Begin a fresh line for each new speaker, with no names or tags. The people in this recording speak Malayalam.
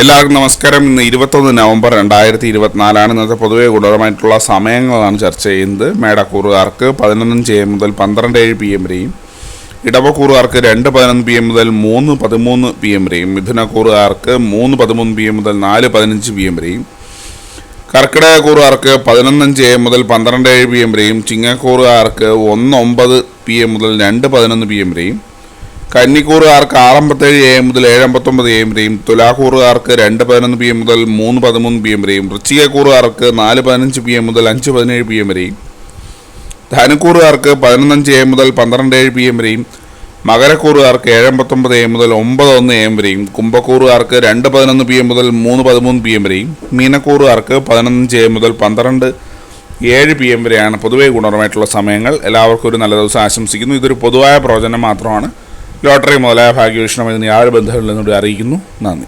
എല്ലാവർക്കും നമസ്കാരം. ഇന്ന് ഇരുപത്തൊന്ന് നവംബർ രണ്ടായിരത്തി ഇരുപത്തിനാലാണ് ഇന്നത്തെ പൊതുവെ ഗുണപരമായിട്ടുള്ള സമയങ്ങളാണ് ചർച്ച ചെയ്യുന്നത്. മേടക്കൂറുകാർക്ക് പതിനൊന്നും ചെയ്യാൻ മുതൽ പന്ത്രണ്ട് ഏഴ് പി എം വരെയും ഇടവക്കൂറുകാർക്ക് രണ്ട് പതിനൊന്ന് പി എം മുതൽ മൂന്ന് പതിമൂന്ന് പി എം വരെയും മിഥുനക്കൂറുകാർക്ക് മൂന്ന് പതിമൂന്ന് പി എം മുതൽ നാല് പതിനഞ്ച് പി എം വരെയും കർക്കിടകക്കൂറുകാർക്ക് പതിനൊന്നഞ്ച് എ മുതൽ പന്ത്രണ്ട് ഏഴ് പി എം വരെയും ചിങ്ങക്കൂറുകാർക്ക് ഒന്ന് ഒമ്പത് പി എം മുതൽ രണ്ട് പതിനൊന്ന് പി എം വരെയും കന്നിക്കൂറുകാർക്ക് ആറമ്പത്തേഴ് എ എം മുതൽ ഏഴമ്പത്തൊമ്പത് എ എം വരെയും തുലാക്കൂറുകാർക്ക് രണ്ട് പതിനൊന്ന് പി എം മുതൽ മൂന്ന് പതിമൂന്ന് പി എം വരെയും വൃശ്ചികക്കൂറുകാർക്ക് നാല് പതിനഞ്ച് പി എം മുതൽ അഞ്ച് പതിനേഴ് പി എം വരെയും ധനുക്കൂറുകാർക്ക് പതിനൊന്നഞ്ച് എ എം മുതൽ പന്ത്രണ്ട് ഏഴ് പി എം വരെയും മകരക്കൂറുകാർക്ക് ഏഴമ്പത്തൊമ്പത് എ എം മുതൽ ഒമ്പത് ഒന്ന് എ എം വരെയും കുംഭക്കൂറുകാർക്ക് രണ്ട് പതിനൊന്ന് പി എം മുതൽ മൂന്ന് പതിമൂന്ന് പി എം വരെയും മീനക്കൂറുകാർക്ക് പതിനഞ്ച് എ എം മുതൽ പന്ത്രണ്ട് ഏഴ് പി എം വരെയാണ് പൊതുവെ ഗുണപരമായിട്ടുള്ള സമയങ്ങൾ. എല്ലാവർക്കും ഒരു നല്ല ദിവസം ആശംസിക്കുന്നു. ഇതൊരു പൊതുവായ പ്രവചനം മാത്രമാണ്. ലോട്ടറി മുതലായ ഭാഗ്യവീക്ഷണം ഇതിന് യാതൊരു ബന്ധമില്ലെന്നൂടി അറിയിക്കുന്നു. നന്ദി.